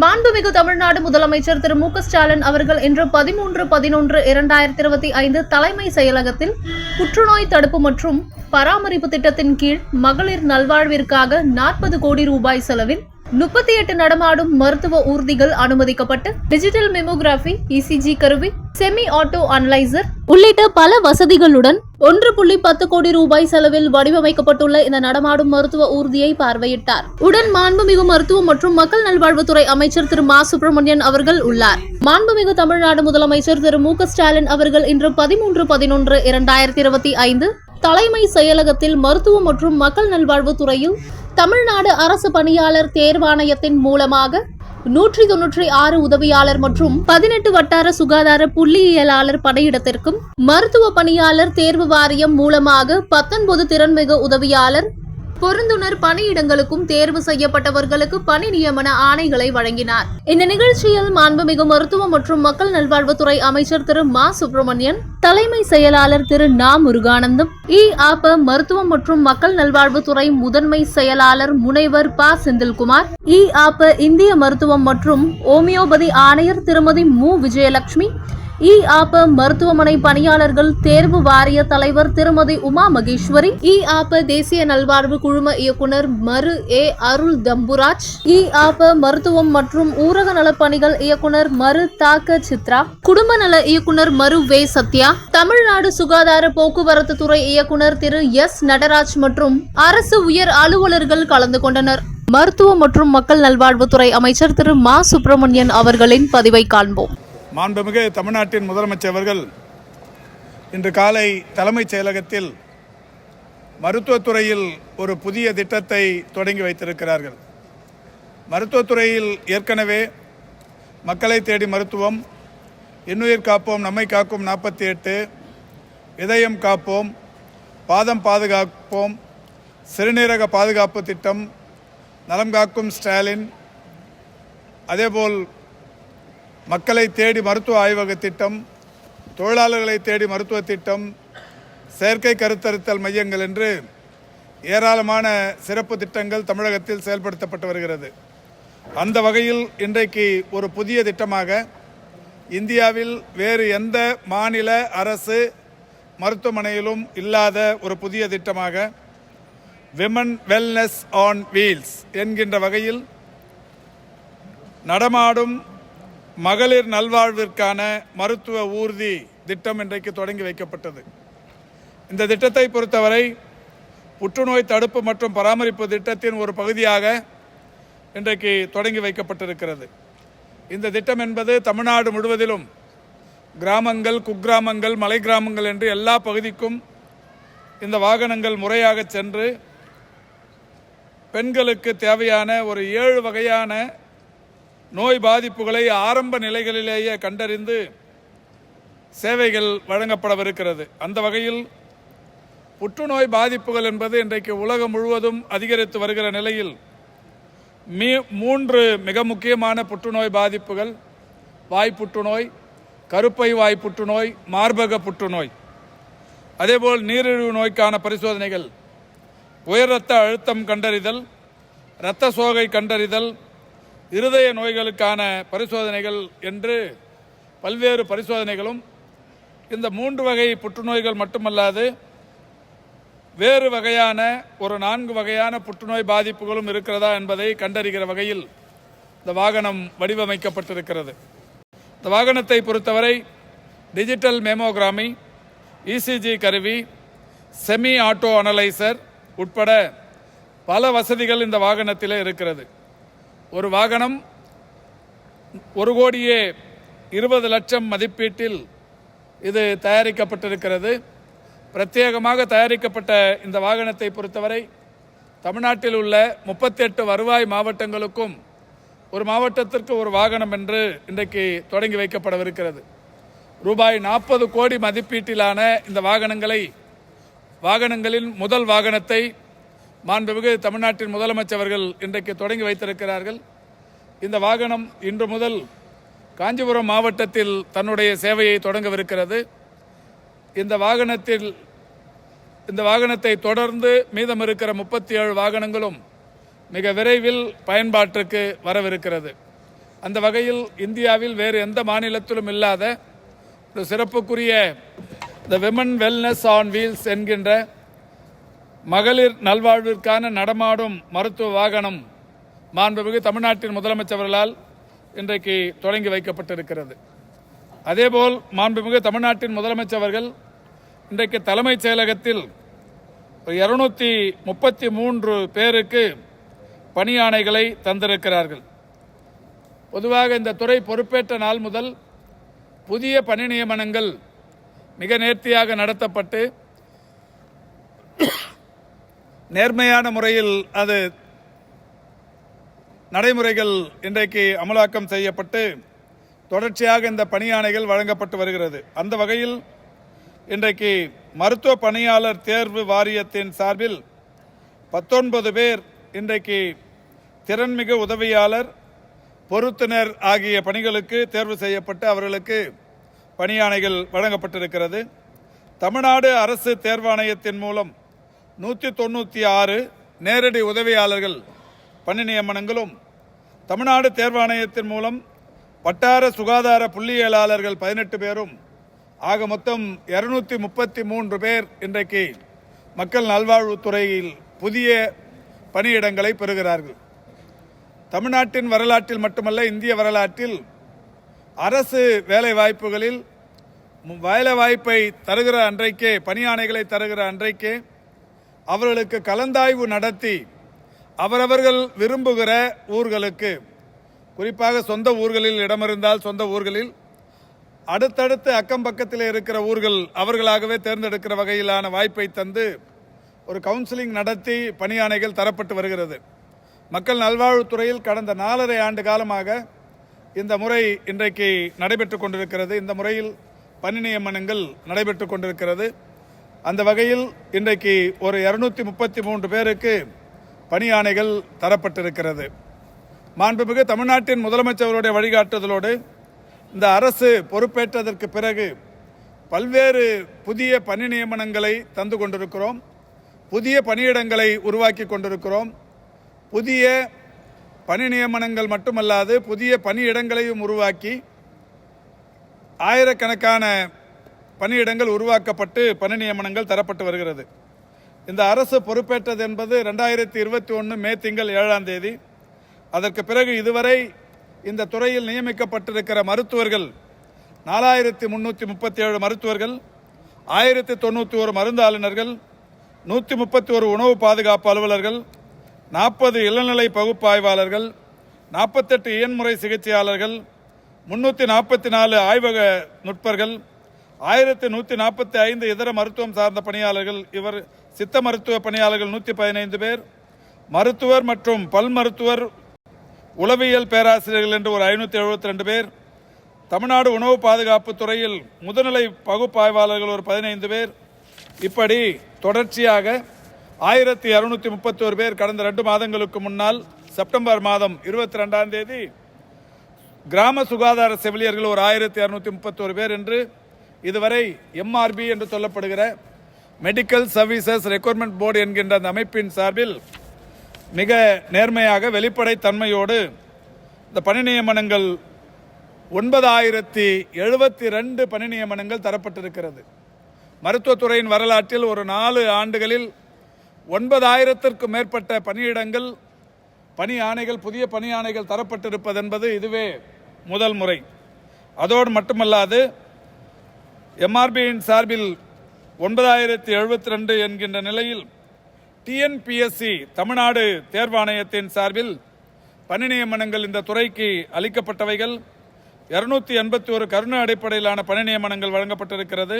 மாண்புமிகு தமிழ்நாடு முதலமைச்சர் திரு மு ஸ்டாலின் அவர்கள் இன்று பதிமூன்று பதினொன்று இரண்டாயிரத்தி இருபத்தி ஐந்து தலைமை செயலகத்தில் புற்றுநோய் தடுப்பு மற்றும் பராமரிப்பு திட்டத்தின் கீழ் மகளிர் நல்வாழ்விற்காக நாற்பது கோடி ரூபாய் செலவில் முப்பத்தி எட்டு நடமாடும் மருத்துவ ஊர்திகள் அனுமதிக்கப்பட்டு டிஜிட்டல் மெமோகிராபி இசிஜி கருவி செமி ஆட்டோ அனலைசர் உள்ளிட்ட பல வசதிகளுடன் ஒன்று புள்ளி பத்து கோடி ரூபாய் செலவில் வடிவமைக்கப்பட்டுள்ள இந்த நடமாடும் மருத்துவ ஊர்தியை பார்வையிட்டார். உடன் மாண்புமிகு மருத்துவ மற்றும் மக்கள் நல்வாழ்வுத்துறை அமைச்சர் திரு மா. சுப்பிரமணியன் அவர்கள் உள்ளார். மாண்புமிகு தமிழ்நாடு முதலமைச்சர் திரு மு. ஸ்டாலின் அவர்கள் இன்று பதிமூன்று பதினொன்று இரண்டாயிரத்தி இருபத்தி ஐந்து தலைமை செயலகத்தில் மருத்துவ மற்றும் மக்கள் நல்வாழ்வுத்துறையில் தமிழ்நாடு அரசு பணியாளர் தேர்வாணையத்தின் மூலமாக நூற்றி தொன்னூற்றி ஆறு உதவியாளர் மற்றும் பதினெட்டு வட்டார சுகாதார புள்ளியியலாளர் பணியிடத்திற்கும் மருத்துவ பணியாளர் தேர்வு வாரியம் மூலமாக பத்தொன்பது திறன்மிகு உதவியாளர் பொருந்துனர் பணியிடங்களுக்கும் தேர்வு செய்யப்பட்டவர்களுக்கு பணி நியமன ஆணைகளை வழங்கினார். இந்த நிகழ்ச்சியில் மாண்புமிகு மருத்துவ மற்றும் மக்கள் நல்வாழ்வுத்துறை அமைச்சர் திரு மா சுப்பிரமணியன் தலைமை செயலாளர் திரு நா முருகானந்தம் இ ஆப மருத்துவம் மற்றும் மக்கள் நல்வாழ்வுத்துறை முதன்மை செயலாளர் முனைவர் ப செந்தில்குமார் இ ஆப இந்திய மருத்துவம் மற்றும் ஓமியோபதி ஆணையர் திருமதி மு. விஜயலட்சுமி இ ஆப்ப மருத்துவமனை பணியாளர்கள் தேர்வு வாரிய தலைவர் திருமதி உமா மகேஸ்வரி இ ஆப்ப தேசிய நல்வாழ்வு குழும இயக்குனர் மரு ஏ அருள் தம்புராஜ் இ ஆப்ப மருத்துவம் மற்றும் ஊரக நலப்பணிகள் இயக்குனர் மரு தாக்க சித்ரா குடும்ப நல இயக்குனர் மரு வே சத்யா தமிழ்நாடு சுகாதார போக்குவரத்து துறை இயக்குனர் திரு எஸ் நடராஜ் மற்றும் அரசு உயர் அலுவலர்கள் கலந்து கொண்டனர். மருத்துவ மற்றும் மக்கள் நல்வாழ்வுத்துறை அமைச்சர் திரு மா சுப்பிரமணியன் அவர்களின் பதிவை காண்போம். மாண்புமிகு தமிழ்நாட்டின் முதலமைச்சர் அவர்கள் இன்று காலை தலைமைச் செயலகத்தில் மருத்துவத்துறையில் ஒரு புதிய திட்டத்தை தொடங்கி வைத்திருக்கிறார்கள். மருத்துவத்துறையில் ஏற்கனவே மக்களை தேடி மருத்துவம் இன்னுயிர் காப்போம் நம்மை காக்கும் நாற்பத்தி எட்டு இதயம் காப்போம் பாதம் பாதுகாப்போம் சிறுநீரக பாதுகாப்பு திட்டம் நலம் காக்கும் ஸ்டாலின் அதேபோல் மக்களை தேடி மருத்துவ ஆய்வக திட்டம் தொழிலாளர்களை தேடி மருத்துவ திட்டம் செயற்கை கருத்தறுத்தல் மையங்கள் என்று ஏராளமான சிறப்பு திட்டங்கள் தமிழகத்தில் செயல்படுத்தப்பட்டு வருகிறது. அந்த வகையில் இன்றைக்கு ஒரு புதிய திட்டமாக இந்தியாவில் வேறு எந்த மாநில அரசு மருத்துவமனையிலும் இல்லாத ஒரு புதிய திட்டமாக விமன் வெல்னஸ் ஆன் வீல்ஸ் என்கின்ற வகையில் நடமாடும் மகளிர் நல்வாழ்விற்கான மருத்துவ ஊர்தி திட்டம் இன்றைக்கு தொடங்கி வைக்கப்பட்டது. இந்த திட்டத்தை பொறுத்தவரை புற்றுநோய் தடுப்பு மற்றும் பராமரிப்பு திட்டத்தின் ஒரு பகுதியாக இன்றைக்கு தொடங்கி வைக்கப்பட்டிருக்கிறது. இந்த திட்டம் என்பது தமிழ்நாடு முழுவதிலும் கிராமங்கள் குக்கிராமங்கள் மலை கிராமங்கள் என்று எல்லா பகுதிக்கும் இந்த வாகனங்கள் முறையாக சென்று பெண்களுக்கு தேவையான ஒரு ஏழு வகையான நோய் பாதிப்புகளை ஆரம்ப நிலைகளிலேயே கண்டறிந்து சேவைகள் வழங்கப்படவிருக்கிறது. அந்த வகையில் புற்றுநோய் பாதிப்புகள் என்பது இன்றைக்கு உலகம் முழுவதும் அதிகரித்து வருகிற நிலையில் மீ மூன்று மிக முக்கியமான புற்றுநோய் பாதிப்புகள் வாய் புற்றுநோய் கருப்பை வாய் புற்றுநோய் மார்பக புற்றுநோய். அதேபோல் நீரிழிவு நோய்க்கான பரிசோதனைகள் உயர் இரத்த அழுத்தம் கண்டறிதல் இரத்த சோகை கண்டறிதல் இருதய நோய்களுக்கான பரிசோதனைகள் என்று பல்வேறு பரிசோதனைகளும் இந்த மூன்று வகை புற்றுநோய்கள் மட்டுமல்லாது வேறு வகையான ஒரு நான்கு வகையான புற்றுநோய் பாதிப்புகளும் இருக்கிறதா என்பதை கண்டறிகிற வகையில் இந்த வாகனம் வடிவமைக்கப்பட்டிருக்கிறது. இந்த வாகனத்தை பொறுத்தவரை டிஜிட்டல் மெமோகிராமி இசிஜி கருவி செமி ஆட்டோ அனலைசர் உட்பட பல வசதிகள் இந்த வாகனத்திலே இருக்கிறது. ஒரு வாகனம் ஒரு கோடியே இருபது லட்சம் மதிப்பீட்டில் இது தயாரிக்கப்பட்டிருக்கிறது. பிரத்யேகமாக தயாரிக்கப்பட்ட இந்த வாகனத்தை பொறுத்தவரை தமிழ்நாட்டில் உள்ள முப்பத்தெட்டு வருவாய் மாவட்டங்களுக்கும் ஒரு மாவட்டத்திற்கு ஒரு வாகனம் என்று இன்றைக்கு தொடங்கி வைக்கப்படவிருக்கிறது. ரூபாய் நாற்பது கோடி மதிப்பீட்டிலான இந்த வாகனங்களை வாகனங்களின் முதல் வாகனத்தை மாண்புமிகு தமிழ்நாட்டின் முதலமைச்சர்கள் இன்றைக்கு தொடங்கி வைத்திருக்கிறார்கள். இந்த வாகனம் இன்று முதல் காஞ்சிபுரம் மாவட்டத்தில் தன்னுடைய சேவையை தொடங்கவிருக்கிறது. இந்த வாகனத்தில் இந்த வாகனத்தை தொடர்ந்து மீதம் இருக்கிற முப்பத்தி ஏழு வாகனங்களும் மிக விரைவில் பயன்பாட்டிற்கு வரவிருக்கிறது. அந்த வகையில் இந்தியாவில் வேறு எந்த மாநிலத்திலும் இல்லாத ஒரு சிறப்புக்குரிய the women wellness on wheels என்கின்ற மகளிர் நல்வாழ்விற்கான நடமாடும் மருத்துவ வாகனம் மாண்புமிகு தமிழ்நாட்டின் முதலமைச்சர்களால் இன்றைக்கு தொடங்கி வைக்கப்பட்டிருக்கிறது. அதேபோல் மாண்புமிகு தமிழ்நாட்டின் முதலமைச்சர்கள் இன்றைக்கு தலைமைச் செயலகத்தில் இருநூத்தி முப்பத்தி மூன்று பேருக்கு பணியாணைகளை தந்திருக்கிறார்கள். பொதுவாக இந்த துறை பொறுப்பேற்ற நாள் முதல் புதிய பணி நியமனங்கள் மிக நேர்த்தியாக நடத்தப்பட்டு நேர்மையான முறையில் அது நடைமுறைகள் இன்றைக்கு அமலாக்கம் செய்யப்பட்டு தொடர்ச்சியாக இந்த பணியாணைகள் வழங்கப்பட்டு வருகிறது. அந்த வகையில் இன்றைக்கு மருத்துவ பணியாளர் தேர்வு வாரியத்தின் சார்பில் பத்தொன்பது பேர் இன்றைக்கு திறன்மிகு உதவியாளர் பொருத்தினர் ஆகிய பணிகளுக்கு தேர்வு செய்யப்பட்டு அவர்களுக்கு பணியாணைகள் வழங்கப்பட்டிருக்கிறது. தமிழ்நாடு அரசு தேர்வாணையத்தின் மூலம் நூற்றி தொண்ணூற்றி ஆறு நேரடி உதவியாளர்கள் பணி நியமனங்களும் தமிழ்நாடு தேர்வாணையத்தின் மூலம் வட்டார சுகாதார புள்ளியியலாளர்கள் பதினெட்டு பேரும் ஆக மொத்தம் இருநூத்தி முப்பத்தி மூன்று பேர் இன்றைக்கு மக்கள் நல்வாழ்வுத்துறையில் புதிய பணியிடங்களை பெறுகிறார்கள். தமிழ்நாட்டின் வரலாற்றில் மட்டுமல்ல இந்திய வரலாற்றில் அரசு வேலை வாய்ப்புகளில் வேலை வாய்ப்பை தருகிற அன்றைக்கே பணியாணைகளை தருகிற அன்றைக்கே அவர்களுக்கு கலந்தாய்வு நடத்தி அவரவர்கள் விரும்புகிற ஊர்களுக்கு குறிப்பாக சொந்த ஊர்களில் இடமிருந்தால் சொந்த ஊர்களில் அடுத்தடுத்து அக்கம் பக்கத்தில் இருக்கிற ஊர்கள் அவர்களாகவே தேர்ந்தெடுக்கிற வகையிலான வாய்ப்பை தந்து ஒரு கவுன்சிலிங் நடத்தி பணியாணைகள் தரப்பட்டு வருகிறது. மக்கள் நல்வாழ்வுத்துறையில் கடந்த நாலரை ஆண்டு காலமாக இந்த முறை இன்றைக்கு நடைபெற்று கொண்டிருக்கிறது. இந்த முறையில் பணி நியமனங்கள் நடைபெற்று கொண்டிருக்கிறது. அந்த வகையில் இன்றைக்கு ஒரு இரநூத்தி முப்பத்தி மூன்று பேருக்கு பணியாணைகள் தரப்பட்டிருக்கிறது. மாண்புமிகு தமிழ்நாட்டின் முதலமைச்சர்களுடைய வழிகாட்டுதலோடு இந்த அரசு பொறுப்பேற்றதற்கு பிறகு பல்வேறு புதிய பணி நியமனங்களை தந்து கொண்டிருக்கிறோம். புதிய பணியிடங்களை உருவாக்கி கொண்டிருக்கிறோம். புதிய பணி நியமனங்கள் மட்டுமல்லாது புதிய பணியிடங்களையும் உருவாக்கி ஆயிரக்கணக்கான பணியிடங்கள் உருவாக்கப்பட்டு பணி நியமனங்கள் தரப்பட்டு வருகிறது. இந்த அரசு பொறுப்பேற்றது என்பது ரெண்டாயிரத்தி இருபத்தி ஒன்று மே திங்கள் ஏழாம் தேதி. அதற்கு பிறகு இதுவரை இந்த துறையில் நியமிக்கப்பட்டிருக்கிற மருத்துவர்கள் நாலாயிரத்தி முன்னூற்றி முப்பத்தி ஏழு மருத்துவர்கள் ஆயிரத்தி தொண்ணூற்றி ஒரு மருந்தாளுநர்கள் நூற்றி முப்பத்தி ஒரு உணவு பாதுகாப்பு அலுவலர்கள் நாற்பது இளநிலை பகுப்பாய்வாளர்கள் நாற்பத்தெட்டு இயன்முறை சிகிச்சையாளர்கள் முன்னூற்றி நாற்பத்தி நாலு ஆய்வக நுட்பர்கள் ஆயிரத்தி நூற்றி நாற்பத்தி ஐந்து இதர மருத்துவம் சார்ந்த பணியாளர்கள் இவர் சித்த மருத்துவ பணியாளர்கள் நூற்றி பதினைந்து பேர். மருத்துவர் மற்றும் பல் மருத்துவர் உளவியல் பேராசிரியர்கள் என்று ஒரு ஐநூற்றி எழுபத்தி ரெண்டு பேர். தமிழ்நாடு உணவு பாதுகாப்பு துறையில் முதுநிலை பகுப்பாய்வாளர்கள் ஒரு பதினைந்து பேர். இப்படி தொடர்ச்சியாக ஆயிரத்தி இரநூத்தி முப்பத்தி ஒரு பேர் கடந்த ரெண்டு மாதங்களுக்கு முன்னால் செப்டம்பர் மாதம் இருபத்தி ரெண்டாம் தேதி கிராம சுகாதார செவிலியர்கள் ஒரு ஆயிரத்தி இரநூத்தி முப்பத்தோரு பேர் என்று இதுவரை எம்ஆர்பி என்று சொல்லப்படுகிற மெடிக்கல் சர்வீசஸ் ரெக்ரூட்மெண்ட் போர்டு என்கின்ற அந்த அமைப்பின் சார்பில் மிக நேர்மையாக வெளிப்படை தன்மையோடு இந்த பணி நியமனங்கள் ஒன்பதாயிரத்தி எழுபத்தி ரெண்டு பணி நியமனங்கள் தரப்பட்டிருக்கிறது. மருத்துவத்துறையின் வரலாற்றில் ஒரு நாலு ஆண்டுகளில் ஒன்பதாயிரத்திற்கும் மேற்பட்ட பணியிடங்கள் பணி ஆணைகள் புதிய பணி ஆணைகள் தரப்பட்டிருப்பதென்பது இதுவே முதல் முறை. அதோடு மட்டுமல்லாது எம்ஆர்பியின் சார்பில் ஒன்பதாயிரத்தி எழுபத்தி ரெண்டு என்கின்ற நிலையில் டிஎன்பிஎஸ்சி தமிழ்நாடு தேர்வாணையத்தின் சார்பில் பணி நியமனங்கள் இந்த துறைக்கு அளிக்கப்பட்டவைகள். இருநூத்தி எண்பத்தி ஒரு கருணை அடிப்படையிலான பணி நியமனங்கள் வழங்கப்பட்டிருக்கிறது.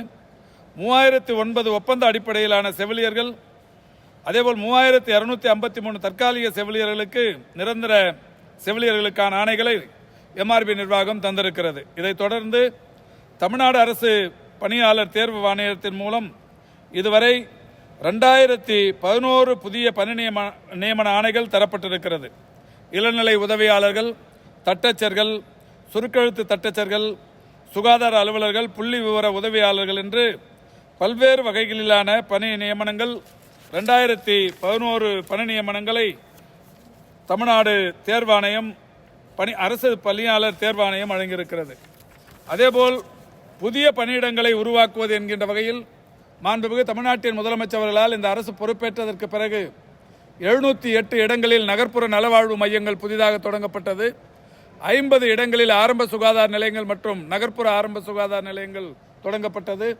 மூவாயிரத்தி ஒன்பது ஒப்பந்த அடிப்படையிலான செவிலியர்கள். அதேபோல் மூவாயிரத்தி இரநூத்தி ஐம்பத்தி மூணு தற்காலிக செவிலியர்களுக்கு நிரந்தர செவிலியர்களுக்கான ஆணைகளை எம்ஆர்பி நிர்வாகம் தந்திருக்கிறது. இதைத் தொடர்ந்து தமிழ்நாடு அரசு பணியாளர் தேர்வு ஆணையத்தின் மூலம் இதுவரை ரெண்டாயிரத்தி பதினோரு புதிய பணி நியம நியமன ஆணைகள் தரப்பட்டிருக்கிறது. இளநிலை உதவியாளர்கள் தட்டச்சர்கள் சுருக்கெழுத்து தட்டச்சர்கள் சுகாதார அலுவலர்கள் புள்ளி விவர உதவியாளர்கள் என்று பல்வேறு வகைகளிலான பணி நியமனங்கள் ரெண்டாயிரத்தி பதினோரு பணி நியமனங்களை தமிழ்நாடு தேர்வாணையம் பணி அரசு பணியாளர் தேர்வாணையம் வழங்கியிருக்கிறது. அதேபோல் புதிய பணியிடங்களை உருவாக்குவது என்கின்ற வகையில் மாண்புமிகு தமிழ்நாட்டின் முதலமைச்சர் அவர்களால் இந்த அரசு பொறுப்பேற்றதற்கு பிறகு எழுநூற்றி எட்டு இடங்களில் நகர்ப்புற நலவாழ்வு மையங்கள் புதிதாக தொடங்கப்பட்டது. ஐம்பது இடங்களில் ஆரம்ப சுகாதார நிலையங்கள் மற்றும் நகர்ப்புற ஆரம்ப சுகாதார நிலையங்கள் தொடங்கப்பட்டது.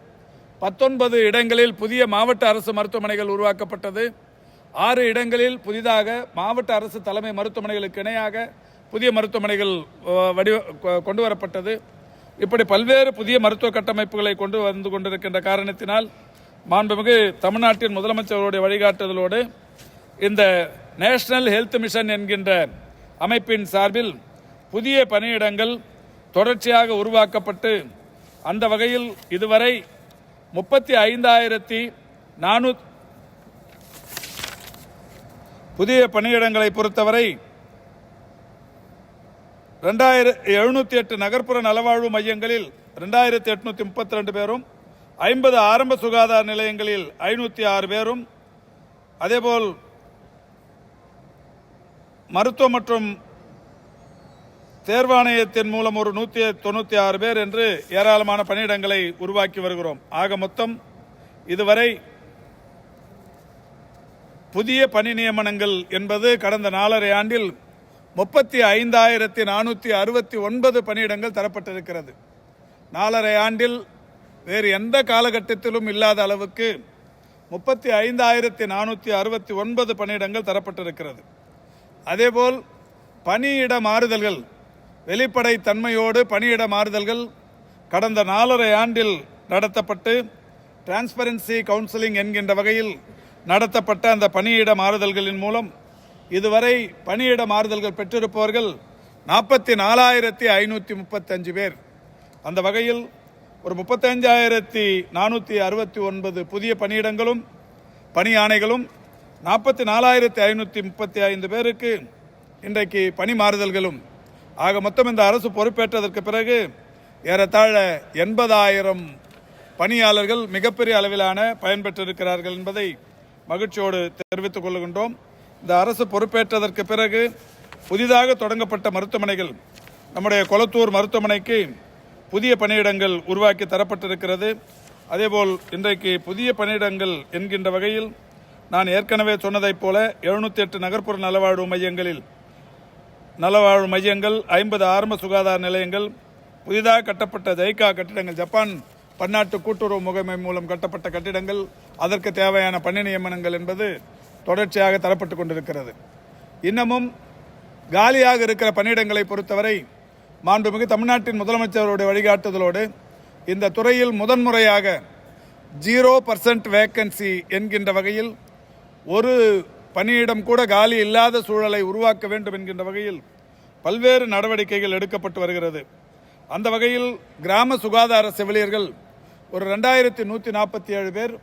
பத்தொன்பது இடங்களில் புதிய மாவட்ட அரசு மருத்துவமனைகள் உருவாக்கப்பட்டது. ஆறு இடங்களில் புதிதாக மாவட்ட அரசு தலைமை மருத்துவமனைகளுக்கு இணையாக புதிய மருத்துவமனைகள் வடிவ கொ- கொண்டு வரப்பட்டது இப்படி பல்வேறு புதிய மருத்துவ கட்டமைப்புகளை கொண்டு வந்து கொண்டிருக்கின்ற காரணத்தினால் மாண்புமிகு தமிழ்நாட்டின் முதலமைச்சர்களுடைய வழிகாட்டுதலோடு இந்த நேஷனல் ஹெல்த் மிஷன் என்கின்ற அமைப்பின் சார்பில் புதிய பணியிடங்கள் தொடர்ச்சியாக உருவாக்கப்பட்டு அந்த வகையில் இதுவரை முப்பத்தி ஐந்தாயிரத்தி நானூ புதிய பணியிடங்களை பொறுத்தவரை ரெண்டாயிரத்தி எழுநூத்தி எட்டு நகர்ப்புற நலவாழ்வு மையங்களில் ரெண்டாயிரத்தி எட்நூத்தி முப்பத்தி ரெண்டு பேரும் ஐம்பது ஆரம்ப சுகாதார நிலையங்களில் ஐநூற்றி ஆறு பேரும் அதேபோல் மருத்துவ மற்றும் தேர்வாணையத்தின் மூலம் ஒரு நூற்றி தொண்ணூற்றி ஆறு பேர் என்று ஏராளமான பணியிடங்களை உருவாக்கி வருகிறோம். ஆக மொத்தம் இதுவரை புதிய பணி நியமனங்கள் என்பது கடந்த நாலரை ஆண்டில் முப்பத்தி ஐந்தாயிரத்தி நானூற்றி அறுபத்தி ஒன்பது பணியிடங்கள் தரப்பட்டிருக்கிறது. நாலரை ஆண்டில் வேறு எந்த காலகட்டத்திலும் இல்லாத அளவுக்கு முப்பத்தி ஐந்தாயிரத்தி நானூற்றி அறுபத்தி ஒன்பது பணியிடங்கள் தரப்பட்டிருக்கிறது. அதேபோல் பணியிட மாறுதல்கள் வெளிப்படை தன்மையோடு பணியிட மாறுதல்கள் கடந்த நாலரை ஆண்டில் நடத்தப்பட்டு டிரான்ஸ்பரன்சி கவுன்சிலிங் என்கின்ற வகையில் நடத்தப்பட்ட அந்த பணியிட மாறுதல்களின் மூலம் இதுவரை பணியிட மாறுதல்கள் பெற்றிருப்பவர்கள் நாற்பத்தி நாலாயிரத்தி ஐநூற்றி முப்பத்தஞ்சு பேர். அந்த வகையில் ஒரு முப்பத்தஞ்சாயிரத்தி நானூற்றி அறுபத்தி ஒன்பது புதிய பணியிடங்களும் பணி ஆணைகளும் நாற்பத்தி நாலாயிரத்தி ஐநூற்றி முப்பத்தி ஐந்து பேருக்கு இன்றைக்கு பணி மாறுதல்களும். ஆக மொத்தம் இந்த அரசு பொறுப்பேற்றதற்கு பிறகு ஏறத்தாழ எண்பதாயிரம் பணியாளர்கள் மிகப்பெரிய அளவிலான பயன்பெற்றிருக்கிறார்கள் என்பதை மகிழ்ச்சியோடு தெரிவித்துக் கொள்கின்றோம். இந்த அரசு பொறுப்பேற்றதற்கு பிறகு புதிதாக தொடங்கப்பட்ட மருத்துவமனைகள் நம்முடைய கொளத்தூர் மருத்துவமனைக்கு புதிய பணியிடங்கள் உருவாக்கி தரப்பட்டிருக்கிறது. அதேபோல் இன்றைக்கு புதிய பணியிடங்கள் என்கின்ற வகையில் நான் ஏற்கனவே சொன்னதைப் போல எழுநூற்றி எட்டு நகர்ப்புற நலவாழ்வு மையங்களில் நலவாழ்வு மையங்கள் ஐம்பது ஆரம்ப சுகாதார நிலையங்கள் புதிதாக கட்டப்பட்ட ஜைகா கட்டிடங்கள் ஜப்பான் பன்னாட்டு கூட்டுறவு முகமை மூலம் கட்டப்பட்ட கட்டிடங்கள் அதற்கு தேவையான பணி நியமனங்கள் என்பது தொடர்ச்சியாக தரப்பட்டு கொண்டிருக்கிறது. இன்னமும் காலியாக இருக்கிற பணியிடங்களை பொறுத்தவரை மாண்புமிகு தமிழ்நாட்டின் முதலமைச்சருடைய வழிகாட்டுதலோடு இந்த துறையில் முதன்முறையாக ஜீரோ பர்சன்ட் வேக்கன்சி என்கின்ற வகையில் ஒரு பணியிடம் கூட காலி இல்லாத சூழலை உருவாக்க வேண்டும் என்கின்ற வகையில் பல்வேறு நடவடிக்கைகள் எடுக்கப்பட்டு வருகிறது. அந்த வகையில் கிராம சுகாதார செவிலியர்கள் ஒரு ரெண்டாயிரத்தி நூற்றி நாற்பத்தி ஏழு பேர்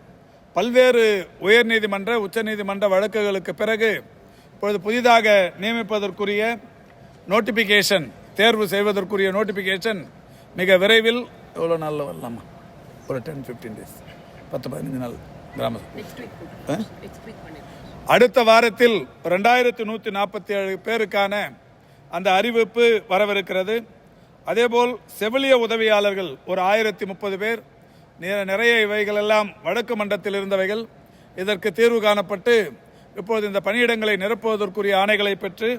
பல்வேறு உயர்நீதிமன்ற உச்சநீதிமன்ற வழக்குகளுக்கு பிறகு இப்பொழுது புதிதாக நியமிப்பதற்குரிய நோட்டிபிகேஷன் தேர்வு செய்வதற்குரிய நோட்டிபிகேஷன் மிக விரைவில் எவ்வளோ நாளில் வரலாமா? ஒரு டென் ஃபிஃப்டீன் டேஸ் பத்து பதினஞ்சு நாள் கிராம? அடுத்த வாரத்தில் ரெண்டாயிரத்தி நூற்றி நாற்பத்தி ஏழு பேருக்கான அந்த அறிவிப்பு வரவிருக்கிறது. அதேபோல் செவிலிய உதவியாளர்கள் ஒரு ஆயிரத்தி முப்பது பேர் நிறைய இவைகள் எல்லாம் வடக்கு மண்டத்தில் இருந்தவைகள். இதற்கு தீர்வு காணப்பட்டு இப்பொழுது இந்த பணியிடங்களை நிரப்புவதற்குரிய ஆணைகளை பெற்று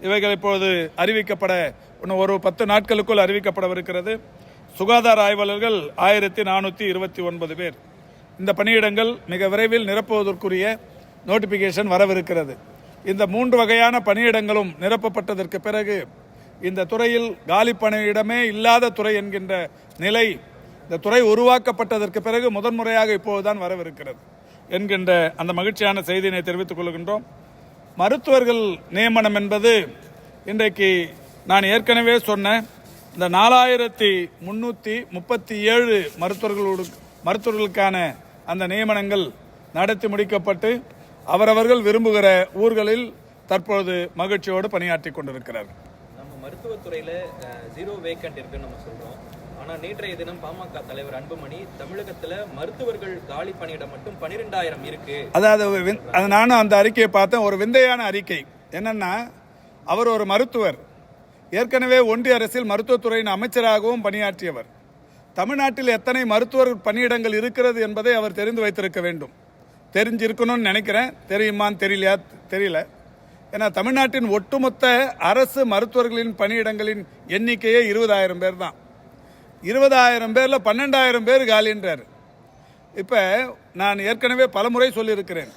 இவைகள் இப்பொழுது அறிவிக்கப்பட இன்னும் ஒரு பத்து நாட்களுக்குள் அறிவிக்கப்படவிருக்கிறது. சுகாதார ஆய்வாளர்கள் ஆயிரத்தி நானூற்றி இருபத்தி ஒன்பது பேர். இந்த பணியிடங்கள் மிக விரைவில் நிரப்புவதற்குரிய நோட்டிபிகேஷன் வரவிருக்கிறது. இந்த மூன்று வகையான பணியிடங்களும் நிரப்பப்பட்டதற்கு பிறகு இந்த துறையில் காலி பணியிடமே இல்லாத துறை என்கின்ற நிலை இந்த துறை உருவாக்கப்பட்டதற்கு பிறகு முதன்முறையாக இப்போதுதான் வரவிருக்கிறது என்கின்ற அந்த மகிழ்ச்சியான செய்தியினை தெரிவித்துக் கொள்கின்றோம். மருத்துவர்கள் நியமனம் என்பது இன்றைக்கு நான் ஏற்கனவே சொன்ன இந்த நாலாயிரத்தி முன்னூற்றி முப்பத்தி ஏழு மருத்துவர்களோடு மருத்துவர்களுக்கான அந்த நியமனங்கள் நடத்தி முடிக்கப்பட்டு அவரவர்கள் விரும்புகிற ஊர்களில் தற்பொழுது மகிழ்ச்சியோடு பணியாற்றி கொண்டிருக்கிறார்கள். நம்ம மருத்துவத்துறையில் ஜீரோ வேக்கண்ட் இருக்குன்னு நம்ம சொல்கிறோம் ஆனால் நேற்றைய தினம் பாமக தலைவர் அன்புமணி தமிழகத்தில் மருத்துவர்கள் காலி பணியிடம் மட்டும் பனிரெண்டாயிரம் இருக்கு. அதாவது அது நானும் அந்த அறிக்கையை பார்த்தேன். ஒரு விந்தையான அறிக்கை. என்னன்னா அவர் ஒரு மருத்துவர். ஏற்கனவே ஒன்றிய அரசில் மருத்துவத்துறையின் அமைச்சராகவும் பணியாற்றியவர். தமிழ்நாட்டில் எத்தனை மருத்துவர் பணியிடங்கள் இருக்கிறது என்பதை அவர் தெரிந்து வைத்திருக்க வேண்டும். தெரிஞ்சிருக்கணும்னு நினைக்கிறேன். தெரியுமான்னு தெரியலையா? தெரியல. ஏன்னா தமிழ்நாட்டின் ஒட்டுமொத்த அரசு மருத்துவர்களின் பணியிடங்களின் எண்ணிக்கையே இருபதாயிரம் பேர் தான். இருபதாயிரம் பேரில் பன்னெண்டாயிரம் பேர் காலின்றார். இப்போ நான் ஏற்கனவே பலமுறை சொல்லியிருக்கிறேன்.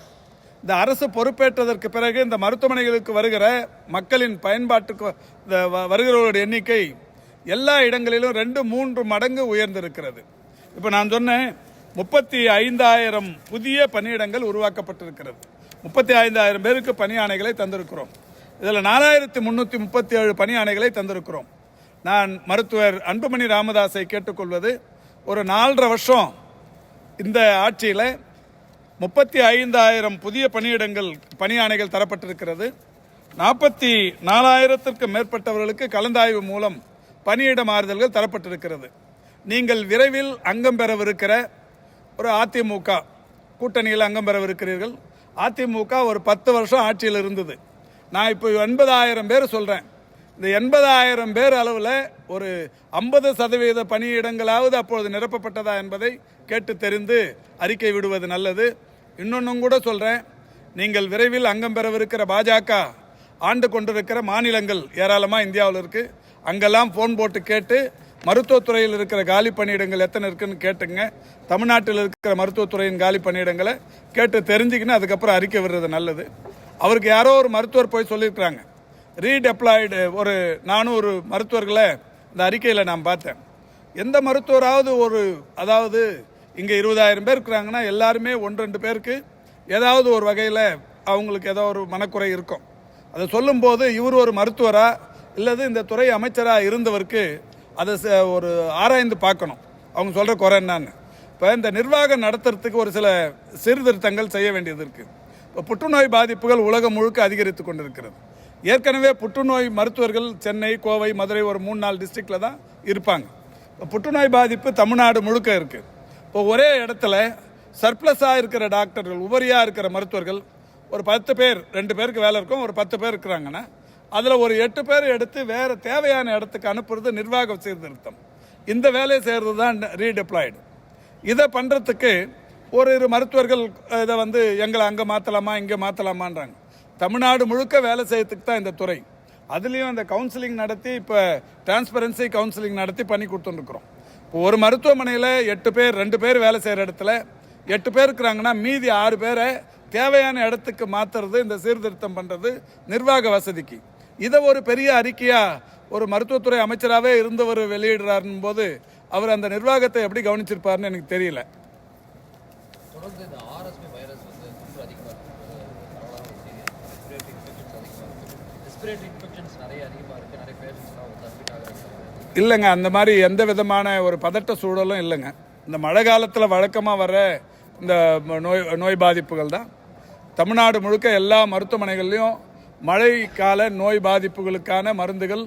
இந்த அரசு பொறுப்பேற்றதற்கு பிறகு இந்த மருத்துவமனைகளுக்கு வருகிற மக்களின் பயன்பாட்டுக்கு இந்த வ- வருகிறவர்களுடைய எண்ணிக்கை எல்லா இடங்களிலும் ரெண்டு மூன்று மடங்கு உயர்ந்திருக்கிறது. இப்போ நான் சொன்னேன் முப்பத்தி ஐந்தாயிரம் புதிய பணியிடங்கள் உருவாக்கப்பட்டிருக்கிறது. முப்பத்தி ஐந்தாயிரம் பேருக்கு பணி ஆணைகளை தந்திருக்கிறோம். இதில் நாலாயிரத்தி முந்நூற்றி முப்பத்தி ஏழு பணி ஆணைகளை தந்திருக்கிறோம். நான் மருத்துவர் அன்புமணி ராமதாஸை கேட்டுக்கொள்வது ஒரு நாலரை வருஷம் இந்த ஆட்சியில் முப்பத்தி ஐந்தாயிரம் புதிய பணியிடங்கள் பணியாணைகள் தரப்பட்டிருக்கிறது. நாற்பத்தி நாலாயிரத்திற்கு மேற்பட்டவர்களுக்கு கலந்தாய்வு மூலம் பணியிட மாறுதல்கள் தரப்பட்டிருக்கிறது. நீங்கள் விரைவில் அங்கம் பெறவிருக்கிற ஒரு அதிமுக கூட்டணியில் அங்கம் பெறவிருக்கிறீர்கள். அதிமுக ஒரு பத்து வருஷம் ஆட்சியில் இருந்தது. நான் இப்போ ஒன்பதாயிரம் பேர் சொல்கிறேன் இந்த எண்பதாயிரம் பேர் அளவில் ஒரு ஐம்பது சதவீத பணியிடங்களாவது அப்பொழுது நிரப்பப்பட்டதா என்பதை கேட்டு தெரிந்து அறிக்கை விடுவது நல்லது. இன்னொன்றும் கூட சொல்கிறேன் நீங்கள் விரைவில் அங்கம் பெறவிருக்கிற பாஜக ஆண்டு கொண்டிருக்கிற மாநிலங்கள் ஏராளமாக இந்தியாவில் இருக்குது அங்கெல்லாம் ஃபோன் போட்டு கேட்டு மருத்துவத்துறையில் இருக்கிற காலி பணியிடங்கள் எத்தனை இருக்குன்னு கேட்டுங்க. தமிழ்நாட்டில் இருக்கிற மருத்துவத்துறையின் காலி பணியிடங்களை கேட்டு தெரிஞ்சுக்கின்னு அதுக்கப்புறம் அறிக்கை விடுறது நல்லது. அவருக்கு யாரோ ஒரு மருத்துவர் போய் சொல்லியிருக்கிறாங்க. ரீடெப்ளாய்டு ஒரு நானூறு மருத்துவர்களை இந்த அறிக்கையில் நான் பார்த்தேன். எந்த மருத்துவராவது ஒரு அதாவது இங்கே இருபதாயிரம் பேர் இருக்கிறாங்கன்னா எல்லாருமே ஒன்று ரெண்டு பேருக்கு ஏதாவது ஒரு வகையில் அவங்களுக்கு ஏதோ ஒரு மனக்குறை இருக்கும். அதை சொல்லும்போது இவர் ஒரு மருத்துவரா இல்லது இந்த துறை அமைச்சராக இருந்தவருக்கு அதை ச- ஒரு ஆராய்ந்து பார்க்கணும். அவங்க சொல்கிற குறை என்னன்னு. இப்போ இந்த நிர்வாகம் நடத்துறதுக்கு ஒரு சில சீர்திருத்தங்கள் செய்ய வேண்டியது இருக்குது இப்போ புற்றுநோய் பாதிப்புகள் உலகம் முழுக்க அதிகரித்து கொண்டிருக்கிறது. ஏற்கனவே புற்றுநோய் மருத்துவர்கள் சென்னை கோவை மதுரை ஒரு மூணு நாலு டிஸ்ட்ரிக்டில் தான் இருப்பாங்க. இப்போ புற்றுநோய் பாதிப்பு தமிழ்நாடு முழுக்க இருக்குது இப்போ ஒரே இடத்துல சர்ப்ளஸாக இருக்கிற டாக்டர்கள் உபரியாக இருக்கிற மருத்துவர்கள் ஒரு பத்து பேர் ரெண்டு பேருக்கு வேலை இருக்கும் ஒரு பத்து பேர் இருக்கிறாங்கன்னா அதில் ஒரு எட்டு பேர் எடுத்து வேறு தேவையான இடத்துக்கு அனுப்புறது நிர்வாக சீர்திருத்தம். இந்த வேலையை செய்கிறது தான் ரீடெப்ளாய்டு இதை பண்ணுறதுக்கு ஒரு இரு மருத்துவர்கள் இதை வந்து எங்களை அங்கே மாற்றலாமா இங்கே மாற்றலாமான்றாங்க தமிழ்நாடு முழுக்க வேலை செய்யறதுக்கு தான் இந்த துறை. அதுலேயும் அந்த கவுன்சிலிங் நடத்தி இப்போ டிரான்ஸ்பரன்சி கவுன்சிலிங் நடத்தி பண்ணி கொடுத்துருக்குறோம் இப்போ ஒரு மருத்துவமனையில் எட்டு பேர் ரெண்டு பேர் வேலை செய்கிற இடத்துல எட்டு பேர் இருக்கிறாங்கன்னா மீதி ஆறு பேரை தேவையான இடத்துக்கு மாற்றுறது இந்த சீர்திருத்தம் பண்ணுறது நிர்வாக வசதிக்கு. இதை ஒரு பெரிய அறிக்கையாக ஒரு மருத்துவத்துறை அமைச்சராகவே இருந்தவர் வெளியிடுறாருன்னு போது அவர் அந்த நிர்வாகத்தை எப்படி கவனிச்சிருப்பாருன்னு எனக்கு தெரியல தொடர்ந்து இந்த ஆர்எஸ்பி வைரஸ் வந்து தொற்று அதிகமாக ரெஸ்பிரேட்டரி இன்ஃபெக்ஷன்ஸ் நிறைய அதிகமாக இருக்குது நிறைய பேஷண்ட்ஸ்லாம் வந்து இல்லைங்க அந்த மாதிரி எந்த விதமான ஒரு பதட்ட சூழலும் இல்லைங்க. இந்த மழை காலத்தில் வழக்கமாக வர இந்த நோய் நோய் பாதிப்புகள் தான். தமிழ்நாடு முழுக்க எல்லா மருத்துவமனைகள்லையும் மழைக்கால நோய் பாதிப்புகளுக்கான மருந்துகள்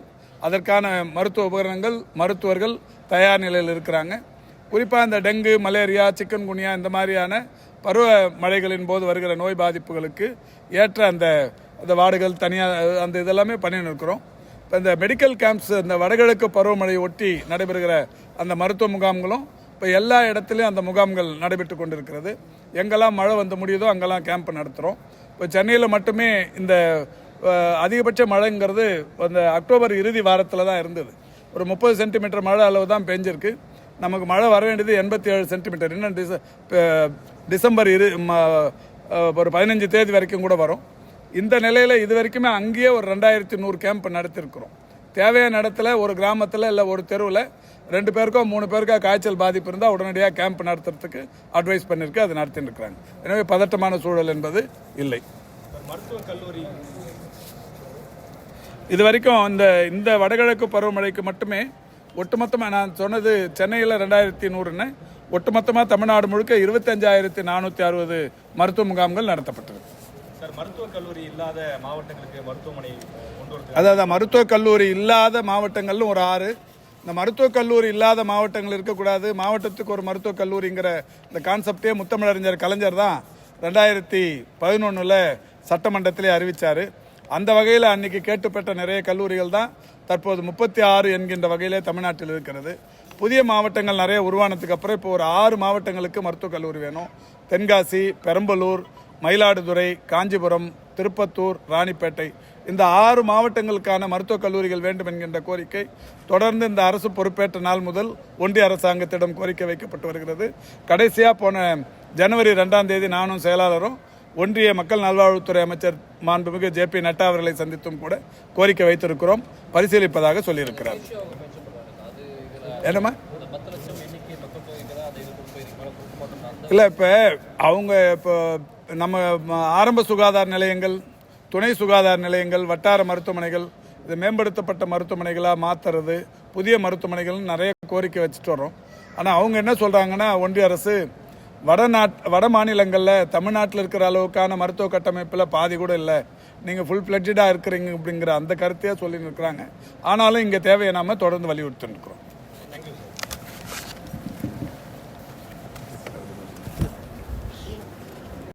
அதற்கான மருத்துவ உபகரணங்கள் மருத்துவர்கள் தயார் நிலையில் இருக்கிறாங்க. குறிப்பாக இந்த டெங்கு மலேரியா சிக்கன் குனியா இந்த மாதிரியான பருவ மழைகளின் போது வருகிற நோய் பாதிப்புகளுக்கு ஏற்ற அந்த அந்த வார்டுகள் தனியாக அந்த இதெல்லாமே பண்ணின்னு இருக்கிறோம். இப்போ இந்த மெடிக்கல் கேம்ப்ஸ் இந்த வடகிழக்கு பருவமழையை ஒட்டி நடைபெறுகிற அந்த மருத்துவ முகாம்களும் இப்போ எல்லா இடத்துலையும் அந்த முகாம்கள் நடைபெற்று கொண்டிருக்கிறது. எங்கெல்லாம் மழை வந்து முடியுதோ அங்கெல்லாம் கேம்ப் நடத்துகிறோம் இப்போ சென்னையில் மட்டுமே இந்த அதிகபட்ச மழைங்கிறது அந்த அக்டோபர் இறுதி வாரத்தில் தான் இருந்தது. ஒரு முப்பது சென்டிமீட்டர் மழை அளவு தான் பெஞ்சிருக்கு. நமக்கு மழை வர வேண்டியது எண்பத்தி ஏழு சென்டிமீட்டர். இன்னும் டிச டிசம்பர் இரு ஒரு பதினஞ்சு தேதி வரைக்கும் கூட வரும். இந்த நிலையில் இது வரைக்குமே அங்கேயே ஒரு ரெண்டாயிரத்தி நூறு கேம்ப் நடத்திருக்கிறோம். தேவையான இடத்துல ஒரு கிராமத்தில் இல்லை ஒரு தெருவில் ரெண்டு பேருக்கோ மூணு பேருக்கோ காய்ச்சல் பாதிப்பு இருந்தால் உடனடியாக கேம்ப் நடத்துறதுக்கு அட்வைஸ் பண்ணியிருக்கு அது நடத்தின்னு இருக்கிறாங்க. எனவே பதட்டமான சூழல் என்பது இல்லை. மருத்துவக் கல்லூரி. இது வரைக்கும் இந்த இந்த வடகிழக்கு பருவமழைக்கு மட்டுமே ஒட்டுமொத்தமாக நான் சொன்னது சென்னையில் ரெண்டாயிரத்தி நூறுன்னு ஒட்டுமொத்தமாக தமிழ்நாடு முழுக்க இருபத்தஞ்சாயிரத்தி நானூற்றி அறுபது மருத்துவ முகாம்கள் நடத்தப்பட்டிருக்கு மருத்துவக் கல்லூரி இல்லாத மாவட்டங்களுக்கு மருத்துவமனை கொண்டு அதாவது மருத்துவக் கல்லூரி இல்லாத மாவட்டங்கள்னு ஒரு ஆறு. இந்த மருத்துவக் கல்லூரி இல்லாத மாவட்டங்கள் இருக்கக்கூடாது. மாவட்டத்துக்கு ஒரு மருத்துவக் கல்லூரிங்கிற இந்த கான்செப்டே முத்தமிழறிஞர் கலைஞர் தான் ரெண்டாயிரத்தி பதினொன்றில் சட்டமன்றத்திலே அறிவித்தார் அந்த வகையில் அன்னைக்கு கேட்டு பெற்ற நிறைய கல்லூரிகள் தான் தற்போது முப்பத்தி ஆறு என்கின்ற வகையிலே தமிழ்நாட்டில் இருக்கிறது. புதிய மாவட்டங்கள் நிறைய உருவானதுக்கு அப்புறம் இப்போ ஒரு ஆறு மாவட்டங்களுக்கு மருத்துவக் கல்லூரி வேணும். தென்காசி பெரம்பலூர் மயிலாடுதுறை காஞ்சிபுரம் திருப்பத்தூர் ராணிப்பேட்டை இந்த ஆறு மாவட்டங்களுக்கான மருத்துவக் கல்லூரிகள் வேண்டும் என்கின்ற கோரிக்கை தொடர்ந்து இந்த அரசு பொறுப்பேற்ற நாள் முதல் ஒன்றிய அரசாங்கத்திடம் கோரிக்கை வைக்கப்பட்டு வருகிறது. கடைசியாக போன ஜனவரி ரெண்டாம் தேதி நானும் செயலாளரும் ஒன்றிய மக்கள் நல்வாழ்வுத்துறை அமைச்சர் மாண்புமிகு ஜே பி நட்டா அவர்களை சந்தித்தும் கூட கோரிக்கை வைத்திருக்கிறோம். பரிசீலிப்பதாக சொல்லியிருக்கிறார். என்னம்மா? இல்லை இப்போ அவங்க இப்போ நம்ம ஆரம்ப சுகாதார நிலையங்கள் துணை சுகாதார நிலையங்கள் வட்டார மருத்துவமனைகள் இது மேம்படுத்தப்பட்ட மருத்துவமனைகளாக மாற்றுறது புதிய மருத்துவமனைகள்னு நிறைய கோரிக்கை வச்சுட்டு வரோம் ஆனால் அவங்க என்ன சொல்கிறாங்கன்னா ஒன்றிய அரசு வடநாட் வட மாநிலங்களில் தமிழ்நாட்டில் இருக்கிற அளவுக்கான மருத்துவ கட்டமைப்பில் பாதி கூட இல்லை. நீங்கள் ஃபுல் ஃப்ளட்ஜாக இருக்கிறீங்க அப்படிங்கிற அந்த கருத்தையே சொல்லி இருக்கிறாங்க. ஆனாலும் இங்கே தேவையை நாம் தொடர்ந்து வலியுறுத்தின்னு இருக்கிறோம்.